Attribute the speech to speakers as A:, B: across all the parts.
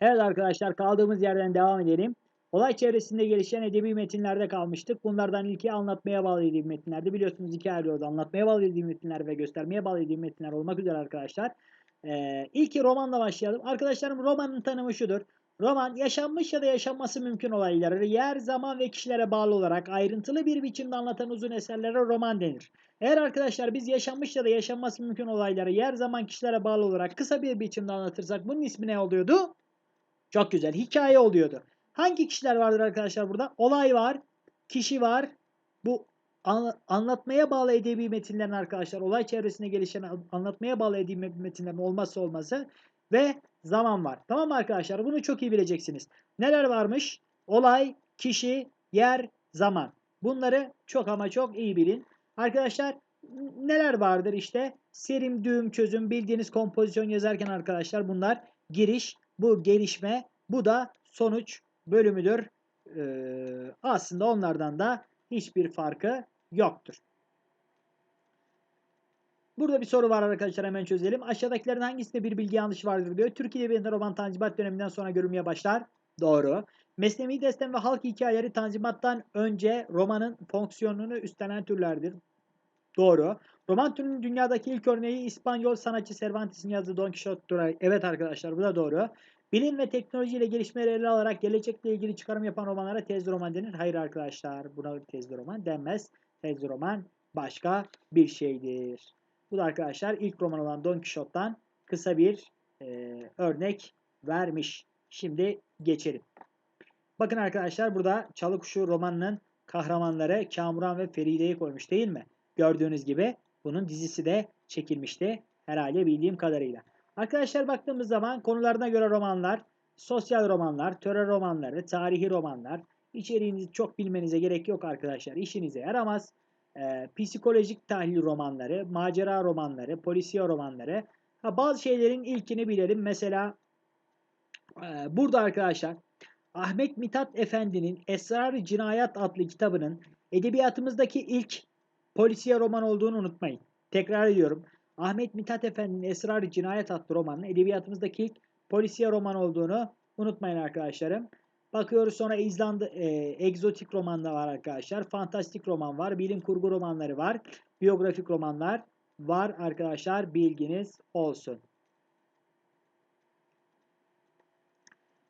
A: Evet arkadaşlar kaldığımız yerden devam edelim. Olay çevresinde gelişen edebi metinlerde kalmıştık. Bunlardan ilki anlatmaya bağlı edebi metinlerde. Biliyorsunuz iki ayrı oldu. Anlatmaya bağlı edebi metinler ve göstermeye bağlı edebi metinler olmak üzere arkadaşlar. Ee, ilki romanla başlayalım. Arkadaşlarım romanın tanımı şudur. Roman yaşanmış ya da yaşanması mümkün olayları yer, zaman ve kişilere bağlı olarak ayrıntılı bir biçimde anlatan uzun eserlere roman denir. Eğer arkadaşlar biz yaşanmış ya da yaşanması mümkün olayları yer, zaman, kişilere bağlı olarak kısa bir biçimde anlatırsak bunun ismi ne oluyordu? Çok güzel. Hikaye oluyordu. Hangi kişiler vardır arkadaşlar burada? Olay var, kişi var. Bu anlatmaya bağlı edebi metinlerin arkadaşlar olay çevresinde gelişen anlatmaya bağlı edebi metinlerin olmazsa olmazı ve zaman var. Tamam mı arkadaşlar? Bunu çok iyi bileceksiniz. Neler varmış? Olay, kişi, yer, zaman. Bunları çok ama çok iyi bilin. Arkadaşlar neler vardır işte? Serim, düğüm, çözüm bildiğiniz kompozisyon yazarken arkadaşlar bunlar giriş, bu gelişme, bu da sonuç bölümüdür. Ee, aslında onlardan da hiçbir farkı yoktur. Burada bir soru var arkadaşlar hemen çözelim. Aşağıdakilerin hangisinde bir bilgi yanlışı vardır diyor. Türk Edebiyatı'nda roman Tanzimat döneminden sonra görülmeye başlar. Doğru. Mesnevi destem ve halk hikayeleri Tanzimat'tan önce romanın fonksiyonunu üstlenen türlerdir. Doğru. Roman türünün dünyadaki ilk örneği İspanyol sanatçı Cervantes'in yazdığı Don Quixote'dur. Evet arkadaşlar bu da doğru. Bilim ve teknoloji ile gelişmeleri ele alarak gelecekle ilgili çıkarım yapan romanlara tezli roman denir. Hayır arkadaşlar buna tezli roman denmez. Tezli roman başka bir şeydir. Bu da arkadaşlar ilk roman olan Don Quixote'dan kısa bir e, örnek vermiş. Şimdi geçelim. Bakın arkadaşlar burada Çalıkuşu romanının kahramanları Kamuran ve Feride'yi koymuş değil mi? Gördüğünüz gibi bunun dizisi de çekilmişti herhalde bildiğim kadarıyla. Arkadaşlar baktığımız zaman konularına göre romanlar, sosyal romanlar, terör romanları, tarihi romanlar. İçeriğinizi çok bilmenize gerek yok arkadaşlar. İşinize yaramaz. Ee, psikolojik tahlil romanları, macera romanları, polisiye romanları. Ha, bazı şeylerin ilkini bilelim. Mesela e, burada arkadaşlar Ahmet Mithat Efendi'nin Esrar-ı Cinayet adlı kitabının edebiyatımızdaki ilk polisiye roman olduğunu unutmayın. Tekrar ediyorum. Ahmet Mithat Efendi'nin Esrar-ı Cinayet adlı romanın edebiyatımızdaki ilk polisiye roman olduğunu unutmayın arkadaşlarım. Bakıyoruz sonra İzlanda e, egzotik roman da var arkadaşlar. Fantastik roman var. Bilim kurgu romanları var. Biyografik romanlar var arkadaşlar. Bilginiz olsun.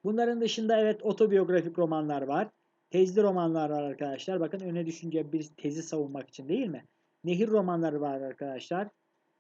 A: Bunların dışında evet otobiyografik romanlar var. Tezli romanlar var arkadaşlar. Bakın öne düşünce bir tezi savunmak için değil mi? Nehir romanları var arkadaşlar.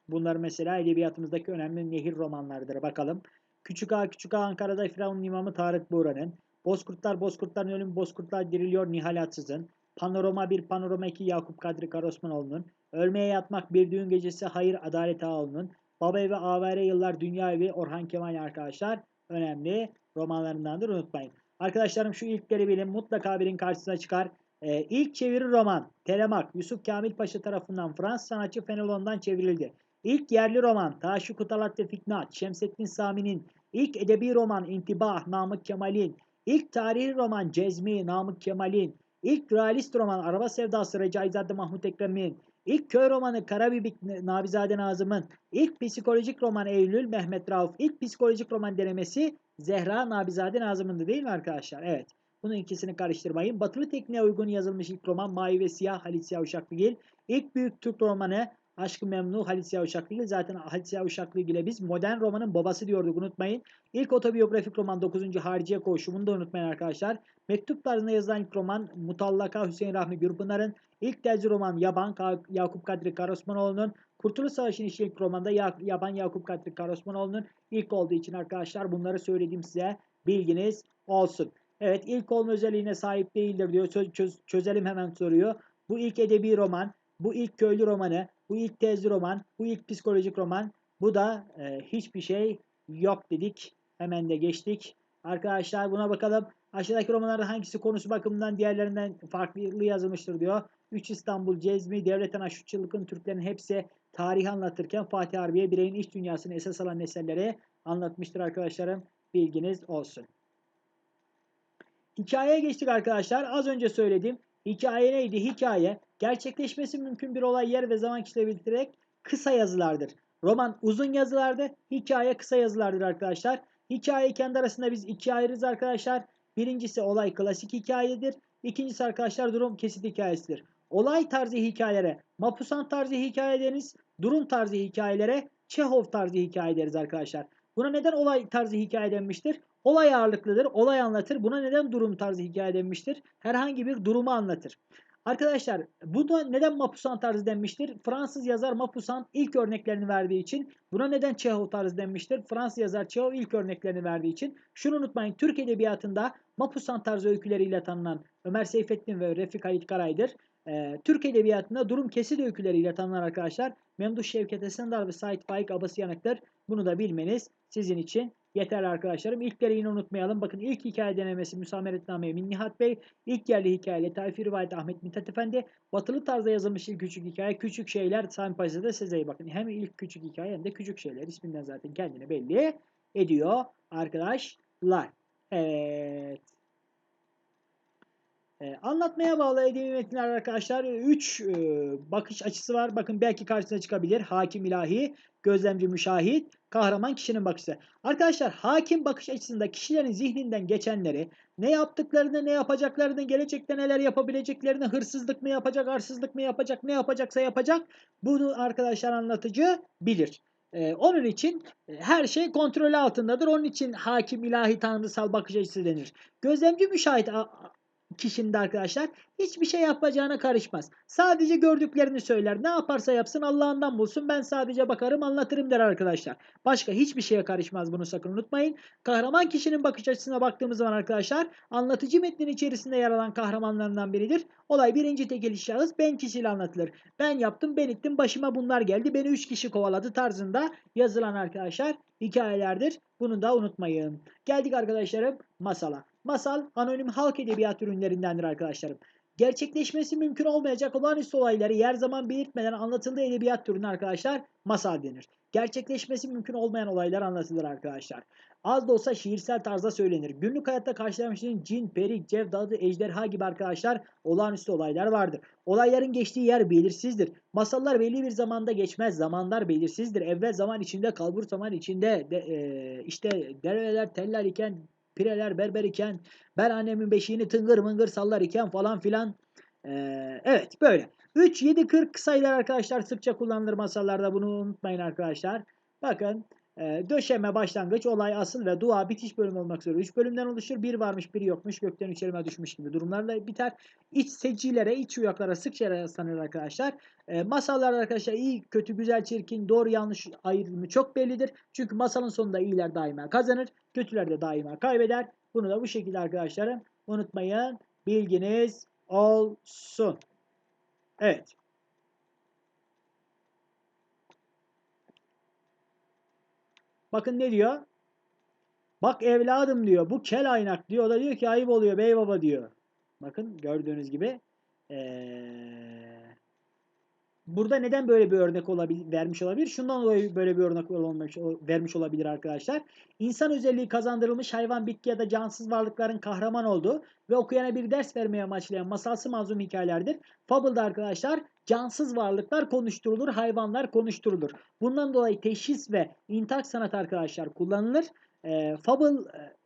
A: Bunlar mesela edebiyatımızdaki önemli nehir romanlarıdır. Bakalım. Küçük Ağa Küçük Ağa Ankara'da Firavun imamı Tarık Buğra'nın. Bozkurtlar Bozkurtların ölümü Bozkurtlar diriliyor Nihal Atsız'ın. Panorama 1 Panorama 2 Yakup Kadri Karosmanoğlu'nun. Ölmeye yatmak bir düğün gecesi Hayır Adalet Ağaoğlu'nun. Baba evi Avare Yıllar Dünya evi Orhan Kemal arkadaşlar önemli romanlarındandır unutmayın. Arkadaşlarım şu ilkleri bilin mutlaka birin karşısına çıkar. Ee, ilk çeviri roman Telemak Yusuf Kamil Paşa tarafından Fransız sanatçı Fenelon'dan çevrildi. İlk yerli roman Taşu Kutalat ve Fitnat Şemsettin Sami'nin, ilk edebi roman İntibah Namık Kemal'in, ilk tarihi roman Cezmi Namık Kemal'in, ilk realist roman Araba Sevdası Recaizade Mahmut Ekrem'in, ilk köy romanı Karabibik Nabizade Nazım'ın, ilk psikolojik roman Eylül Mehmet Rauf, ilk psikolojik roman denemesi Zehra Nabizade Nazım'ındı değil mi arkadaşlar? Evet. Bunun ikisini karıştırmayın. Batılı tekniğe uygun yazılmış ilk roman Mavi ve Siyah Halit Siyah Uşaklıgil. İlk büyük Türk romanı Aşkı Memnu Halit Ziya Uşaklı zaten Halit Ziya Uşaklı ile biz modern romanın babası diyorduk unutmayın. İlk otobiyografik roman 9. Hariciye Koğuşu bunu da unutmayın arkadaşlar. Mektup tarzında yazılan ilk roman Mutallaka Hüseyin Rahmi Gürpınar'ın ilk tezi roman Yaban Yakup Kadri Karosmanoğlu'nun Kurtuluş Savaşı'nın ilk romanda Yaban Yakup Kadri Karosmanoğlu'nun ilk olduğu için arkadaşlar bunları söylediğim size bilginiz olsun. Evet ilk olma özelliğine sahip değildir diyor. Çöz, çöz, çözelim hemen soruyor. Bu ilk edebi roman, bu ilk köylü romanı, bu ilk tezli roman, bu ilk psikolojik roman. Bu da e, hiçbir şey yok dedik. Hemen de geçtik. Arkadaşlar buna bakalım. Aşağıdaki romanlarda hangisi konusu bakımından diğerlerinden farklı yazılmıştır diyor. 3 İstanbul, Cezmi, Devleten Aşık Çılgın Türklerin hepsi tarihi anlatırken Fatih Harbiye bireyin iç dünyasını esas alan eserleri anlatmıştır arkadaşlarım. Bilginiz olsun. Hikayeye geçtik arkadaşlar. Az önce söyledim. Hikaye neydi? Hikaye gerçekleşmesi mümkün bir olay yer ve zaman kişiyle belirterek kısa yazılardır. Roman uzun yazılardır, hikaye kısa yazılardır arkadaşlar. Hikaye kendi arasında biz ikiye ayırırız arkadaşlar. Birincisi olay klasik hikayedir. İkincisi arkadaşlar durum kesit hikayesidir. Olay tarzı hikayelere Mapussan tarzı hikaye deriz. Durum tarzı hikayelere Çehov tarzı hikaye deriz arkadaşlar. Buna neden olay tarzı hikaye denmiştir? Olay ağırlıklıdır, olay anlatır. Buna neden durum tarzı hikaye denmiştir? Herhangi bir durumu anlatır. Arkadaşlar bu da neden Mapussan tarzı denmiştir? Fransız yazar Mapussan ilk örneklerini verdiği için. Buna neden Çehov tarzı denmiştir? Fransız yazar Çehov ilk örneklerini verdiği için. Şunu unutmayın Türk Edebiyatı'nda Mapussan tarzı öyküleriyle tanınan Ömer Seyfettin ve Refik Halit Karay'dır. Ee, Türk Edebiyatı'nda durum kesit öyküleriyle tanınan arkadaşlar Memduh Şevket Esendar ve Sait Faik Abasıyanık'tır. Bunu da bilmeniz sizin için yeterli arkadaşlarım. İlkleri yine unutmayalım. Bakın ilk hikaye denemesi Müsameretname Emin Nihat Bey. İlk yerli hikaye Tayfi Rivayet Ahmet Mithat Efendi. Batılı tarzda yazılmış ilk küçük hikaye. Küçük şeyler Sami Paşa'da size bakın. Hem ilk küçük hikaye hem de küçük şeyler. isminden zaten kendini belli ediyor arkadaşlar. Evet. Ee, anlatmaya bağlı edebi metinler arkadaşlar 3 e, bakış açısı var. Bakın belki karşısına çıkabilir. Hakim ilahi, gözlemci müşahit, kahraman kişinin bakışı. Arkadaşlar hakim bakış açısında kişilerin zihninden geçenleri, ne yaptıklarını, ne yapacaklarını, gelecekte neler yapabileceklerini, hırsızlık mı yapacak, arsızlık mı yapacak, ne yapacaksa yapacak. Bunu arkadaşlar anlatıcı bilir. Ee, onun için e, her şey kontrol altındadır. Onun için hakim ilahi tanrısal bakış açısı denir. Gözlemci müşahit kişinin de arkadaşlar hiçbir şey yapacağına karışmaz. Sadece gördüklerini söyler. Ne yaparsa yapsın Allah'ından bulsun. Ben sadece bakarım anlatırım der arkadaşlar. Başka hiçbir şeye karışmaz bunu sakın unutmayın. Kahraman kişinin bakış açısına baktığımız zaman arkadaşlar anlatıcı metnin içerisinde yer alan kahramanlarından biridir. Olay birinci tekil şahıs ben kişiyle anlatılır. Ben yaptım ben ettim başıma bunlar geldi beni üç kişi kovaladı tarzında yazılan arkadaşlar hikayelerdir. Bunu da unutmayın. Geldik arkadaşlarım masala. Masal anonim halk edebiyat ürünlerindendir arkadaşlarım. Gerçekleşmesi mümkün olmayacak olağanüstü olayları yer zaman belirtmeden anlatıldığı edebiyat türüne arkadaşlar masal denir. Gerçekleşmesi mümkün olmayan olaylar anlatılır arkadaşlar. Az da olsa şiirsel tarzda söylenir. Günlük hayatta karşılamışlığın cin, perik, cevdadı, ejderha gibi arkadaşlar olağanüstü olaylar vardır. Olayların geçtiği yer belirsizdir. Masallar belli bir zamanda geçmez. Zamanlar belirsizdir. Evvel zaman içinde, kalbur zaman içinde de, e, işte dereler teller iken pireler berber iken ben annemin beşiğini tıngır mıngır sallar iken falan filan. Ee, evet böyle. 3, 7, 40 sayılar arkadaşlar sıkça kullanılır masallarda bunu unutmayın arkadaşlar. Bakın e, döşeme, başlangıç, olay, asıl ve dua bitiş bölümü olmak üzere 3 bölümden oluşur. Bir varmış bir yokmuş gökten içerime düşmüş gibi durumlarla biter. İç secilere, iç uyaklara sıkça rastlanır arkadaşlar. E, masallar arkadaşlar iyi, kötü, güzel, çirkin, doğru, yanlış ayrımı çok bellidir. Çünkü masalın sonunda iyiler daima kazanır. Kötüler de daima kaybeder. Bunu da bu şekilde arkadaşlarım unutmayın. Bilginiz olsun. Evet. Bakın ne diyor? Bak evladım diyor. Bu kel aynak diyor. O da diyor ki ayıp oluyor bey baba diyor. Bakın gördüğünüz gibi. Ee, burada neden böyle bir örnek olabilir, vermiş olabilir? Şundan dolayı böyle bir örnek olmuş, vermiş olabilir arkadaşlar. İnsan özelliği kazandırılmış hayvan, bitki ya da cansız varlıkların kahraman olduğu ve okuyana bir ders vermeye amaçlayan masalsı mazlum hikayelerdir. Fable'da arkadaşlar cansız varlıklar konuşturulur, hayvanlar konuşturulur. Bundan dolayı teşhis ve intak sanat arkadaşlar kullanılır. E, Fable e,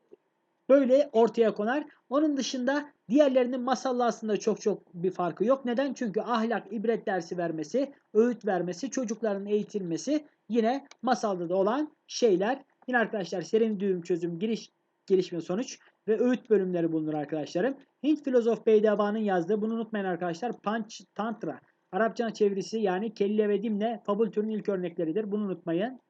A: böyle ortaya konar. Onun dışında diğerlerinin masalla aslında çok çok bir farkı yok. Neden? Çünkü ahlak, ibret dersi vermesi, öğüt vermesi, çocukların eğitilmesi yine masalda da olan şeyler. Yine arkadaşlar serin düğüm çözüm, giriş, gelişme sonuç ve öğüt bölümleri bulunur arkadaşlarım. Hint filozof Beydava'nın yazdığı, bunu unutmayın arkadaşlar, Panch Tantra. Arapça çevirisi yani kelle ve dimle fabul türünün ilk örnekleridir. Bunu unutmayın.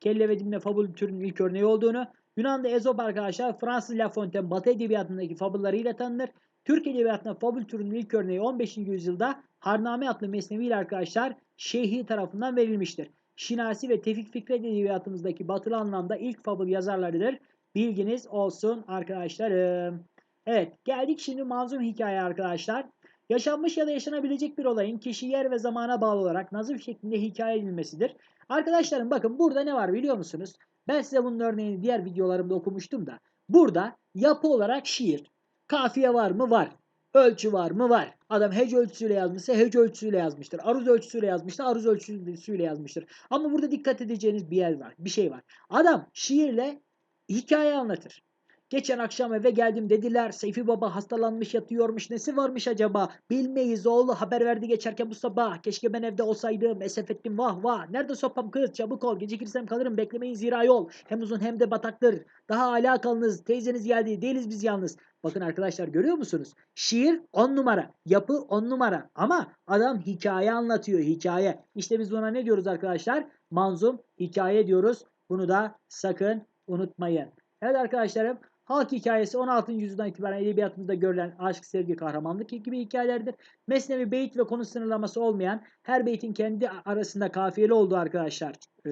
A: Kelle ve dimle fabul türünün ilk örneği olduğunu. Yunan'da Ezop arkadaşlar Fransız La Fontaine Batı edebiyatındaki fabullarıyla tanınır. Türk edebiyatında fabul türünün ilk örneği 15. yüzyılda Harname adlı mesnevi ile arkadaşlar Şeyhi tarafından verilmiştir. Şinasi ve Tevfik Fikret edebiyatımızdaki batılı anlamda ilk fabul yazarlarıdır. Bilginiz olsun arkadaşlarım. Evet geldik şimdi manzum hikaye arkadaşlar. Yaşanmış ya da yaşanabilecek bir olayın kişi, yer ve zamana bağlı olarak nazım şeklinde hikaye edilmesidir. Arkadaşlarım bakın burada ne var biliyor musunuz? Ben size bunun örneğini diğer videolarımda okumuştum da. Burada yapı olarak şiir. Kafiye var mı? Var. Ölçü var mı? Var. Adam hece ölçüsüyle yazmışsa hece ölçüsüyle yazmıştır. Aruz ölçüsüyle yazmışsa aruz ölçüsüyle yazmıştır. Ama burada dikkat edeceğiniz bir yer var. Bir şey var. Adam şiirle hikaye anlatır. Geçen akşam eve geldim dediler Seyfi Baba hastalanmış yatıyormuş nesi varmış acaba? Bilmeyiz oğlu haber verdi geçerken bu sabah. Keşke ben evde olsaydım. Esef ettim vah vah. Nerede sopam kız? Çabuk ol gecikirsem kalırım. Beklemeyin zira yol. Hem uzun hem de bataktır. Daha hala kalınız teyzeniz geldi. Değiliz biz yalnız. Bakın arkadaşlar görüyor musunuz? Şiir 10 numara yapı 10 numara. Ama adam hikaye anlatıyor hikaye. İşte biz buna ne diyoruz arkadaşlar? Manzum hikaye diyoruz. Bunu da sakın unutmayın. Evet arkadaşlarım Halk hikayesi 16. yüzyıldan itibaren edebiyatımızda görülen aşk, sevgi, kahramanlık gibi hikayelerdir. Mesnevi beyit ve konu sınırlaması olmayan her beytin kendi arasında kafiyeli olduğu arkadaşlar ee,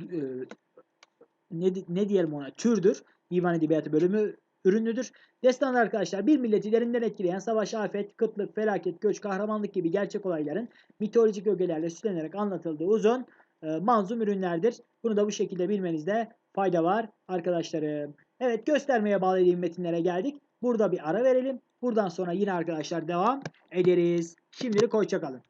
A: ee, ne, ne diyelim ona türdür. Divan Edebiyatı bölümü ürünüdür. Destanlar arkadaşlar bir milleti derinden etkileyen savaş, afet, kıtlık, felaket, göç, kahramanlık gibi gerçek olayların mitolojik ögelerle süslenerek anlatıldığı uzun e, manzum ürünlerdir. Bunu da bu şekilde bilmenizde fayda var arkadaşlarım. Evet göstermeye bağladığım metinlere geldik. Burada bir ara verelim. Buradan sonra yine arkadaşlar devam ederiz. Şimdilik hoşçakalın.